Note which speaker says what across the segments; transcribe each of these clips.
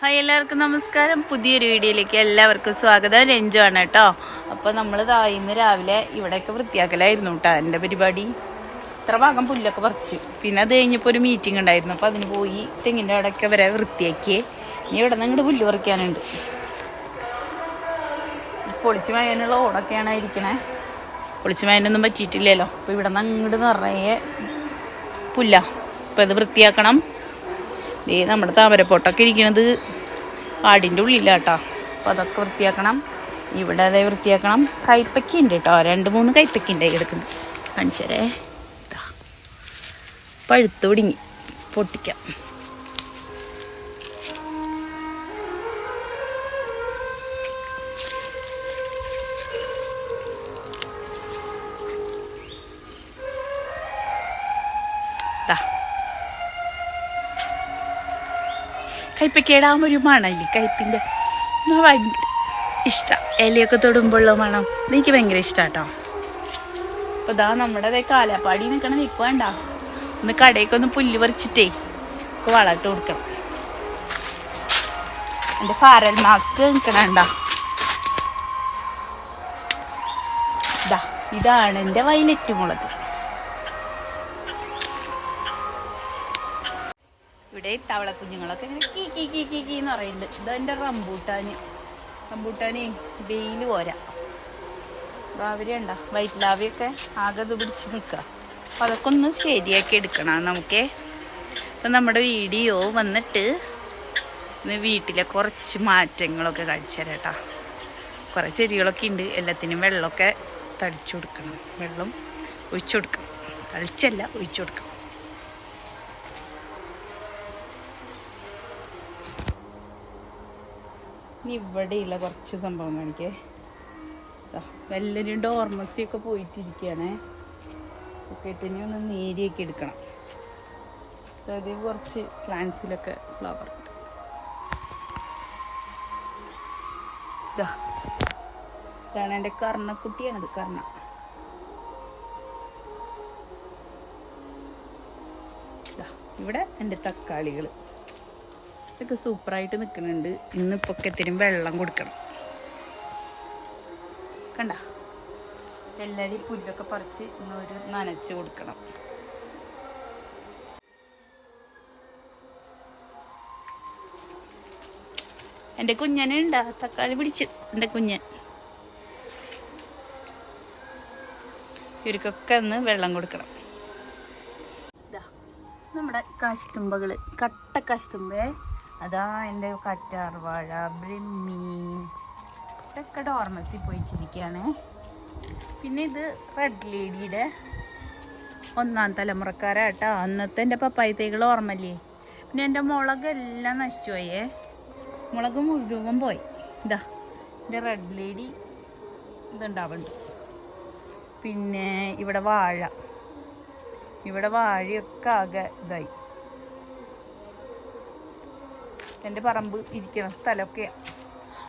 Speaker 1: Hi എല്ലാവർക്കും നമസ്കാരം. പുതിയൊരു വീഡിയോയിലേക്ക് എല്ലാവർക്കും സ്വാഗതം. രഞ്ജുവാണ് കേട്ടോ. അപ്പോൾ നമ്മൾ ഇന്ന് രാവിലെ ഇവിടെയൊക്കെ വൃത്തിയാക്കലായിരുന്നു കേട്ടോ. എന്റെ പരിപാടി? ഇത്ര ഭാഗം പുല്ലൊക്കെ പറിച്ചു. പിന്നെ അത് കഴിഞ്ഞപ്പോൾ ഒരു മീറ്റിംഗ് ഉണ്ടായിരുന്നു. അപ്പോൾ അതിന് പോയി തെങ്ങിന്റെ അവിടെയൊക്കെ വരെ വൃത്തിയാക്കിയേ. ഇനി ഇവിടെ നിന്ന് പുല്ല് പറിക്കാനുണ്ട്. പൊളിച്ചു മായനുള്ള ഓടൊക്കെയാണ് ഇരിക്കണേ പൊളിച്ചു മായനൊന്നും പറ്റിയിട്ടില്ലല്ലോ. അപ്പോൾ ഇവിടെ നിന്ന് അങ്ങോട്ട് നിറയെ പുല്ല. അപ്പോൾ ഇത് വൃത്തിയാക്കണം. ദേ നമ്മുടെ താമരപ്പൊട്ടൊക്കെ ഇരിക്കണത് ആടിന്റെ ഉള്ളിലാട്ടോ. അപ്പോൾ അതൊക്കെ വൃത്തിയാക്കണം. ഇവിടെ അതേ വൃത്തിയാക്കണം. കൈപ്പയ്ക്ക ഉണ്ട് കേട്ടോ. രണ്ട് മൂന്ന് കൈപ്പക്കി ഉണ്ട് കിടക്കുന്നത് കാണിച്ചരേ പഴുത്ത് ഒടുങ്ങി പൊട്ടിക്കാം. ദാ. കയ്പയ്ക്കയുടെ ആ ഒരു മണമില്ലേ കയ്പിന്റെ ഭയങ്കര ഇഷ്ടം. ഇലയൊക്കെ തൊടുമ്പോഴുള്ള മണം. എനിക്ക് ഭയങ്കര ഇഷ്ടമാണ് കേട്ടോ അപ്പോൾ ഇതാ നമ്മുടെ ദേ കാലാപ്പാടി നിൽക്കണ നിൽക്കുക വേണ്ട ഒന്ന് കടയൊക്കെ ഒന്ന് പുല്ല് പറിച്ചിട്ടേ ഒക്കെ വളമിട്ട് കൊടുക്കണം. എന്റെ ഫാരൽ മാസ്ക് നിൽക്കണണ്ട ഇതാ ഇതാണ് എന്റെ വയലറ്റ് മുളക്. ഇവിടെ തവള കുഞ്ഞുങ്ങളൊക്കെ ഇങ്ങനെ കീ കീ കീ കീ കീ എന്ന് പറയുന്നുണ്ട്. ഇതെന്റെ റംബൂട്ടാന്. റംബൂട്ടാന് വെയിൽ പോരാ. ഉണ്ട വൈറ്റ് ലാവിയൊക്കെ ആകെ ഇത് പിടിച്ച് നിൽക്കുക അപ്പം അതൊക്കെ ഒന്ന് ശരിയാക്കി എടുക്കണം നമുക്ക്. അപ്പം നമ്മുടെ വീഡിയോ വന്നിട്ട് ഇന്ന് വീട്ടിലെ കുറച്ച് മാറ്റങ്ങളൊക്കെ കാണിച്ചു തരാം കേട്ടോ. കുറേ ചെടികളൊക്കെ ഉണ്ട് എല്ലാത്തിനും വെള്ളമൊക്കെ തളിച്ചു കൊടുക്കണം. വെള്ളം ഒഴിച്ചു കൊടുക്കണം. തളിച്ചല്ല ഒഴിച്ചു കൊടുക്കണം. ഇനി ഇവിടെയുള്ള കുറച്ച് സംഭവം കാണിക്കേ. എല്ലാവരും ഡോർമസിയൊക്കെ പോയിട്ടിരിക്കുകയാണേ. ഒക്കെ തന്നെ ഒന്ന് നേരിയൊക്കെ എടുക്കണം. അതായത് കുറച്ച് പ്ലാന്റ്സിലൊക്കെ ഫ്ലവർ ഇതാണ് എന്റെ കർണക്കുട്ടിയാണത് കർണ. ഇവിടെ എന്റെ തക്കാളികൾ ഇതൊക്കെ സൂപ്പറായിട്ട് നിൽക്കുന്നുണ്ട് ഇന്നിപ്പോൾ ഒക്കത്തിനും വെള്ളം കൊടുക്കണം. കണ്ട? എല്ലാവരും പുല്ലൊക്കെ പറിച്ച് ഇന്നൊരു നനച്ച് കൊടുക്കണം. എന്റെ കുഞ്ഞനുണ്ടാ തക്കാളി പിടിച്ചു. എന്റെ കുഞ്ഞൻ. ഇവർക്കൊക്കെ ഒന്ന് വെള്ളം കൊടുക്കണം. നമ്മുടെ കാശിത്തുമ്പകൾ കട്ട കാശിത്തുമ്പേ. അതാ എന്റെ കറ്റാർവാഴ ബ്രിമ്മി ഇതൊക്കെ ഡോർമസിൽ പോയിട്ടിരിക്കുകയാണ്. പിന്നെ ഇത് റെഡ് ലേഡിയുടെ ഒന്നാം തലമുറക്കാരാട്ടോ അന്നത്തെ എന്റെ പപ്പായ തൈകൾ ഓർമ്മല്ലേ പിന്നെ എന്റെ മുളകെല്ലാം നശിച്ചു പോയേ മുളക് മുഴുവൻ പോയി. ഇതാ എന്റെ റെഡ് ലേഡി ഇതുണ്ടാവുന്നുണ്ട്. പിന്നെ ഇവിടെ വാഴ. ഇവിടെ വാഴയൊക്കെ ആകെ ഇതായി. എന്റെ പറമ്പ് ഇരിക്കണ സ്ഥലമൊക്കെ.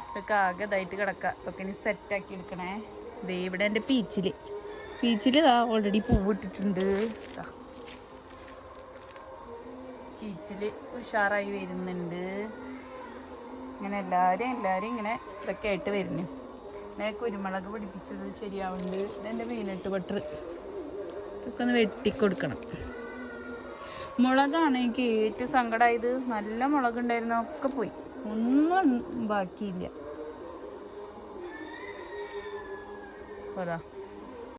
Speaker 1: ഇതൊക്കെ ആകെ ഇതായിട്ട് കിടക്കുക ഇതൊക്കെ ഇനി സെറ്റാക്കി എടുക്കണേ. ദേ ഇവിടെ എന്റെ പീച്ചിൽ പീച്ചിൽ ഇതാ ഓൾറെഡി പൂവിട്ടിട്ടുണ്ട്. പീച്ചിൽ ഉഷാറായി വരുന്നുണ്ട്. ഇങ്ങനെ എല്ലാവരും എല്ലാവരും ഇങ്ങനെ ഇതൊക്കെ ആയിട്ട് വരുന്നു. ഞാൻ കുരുമുളക് പിടിപ്പിച്ചത് ശരിയാവുന്നുണ്ട്. ഇതെന്റെ മീനിട്ട് ബട്ടർ ഇതൊക്കെ ഒന്ന് വെട്ടിക്കൊടുക്കണം. മുളകാണ് എനിക്ക് ഏറ്റവും സങ്കടമായത് നല്ല മുളകുണ്ടായിരുന്ന. ഒക്കെ പോയി. ഒന്നും ബാക്കിയില്ല. പോരാ.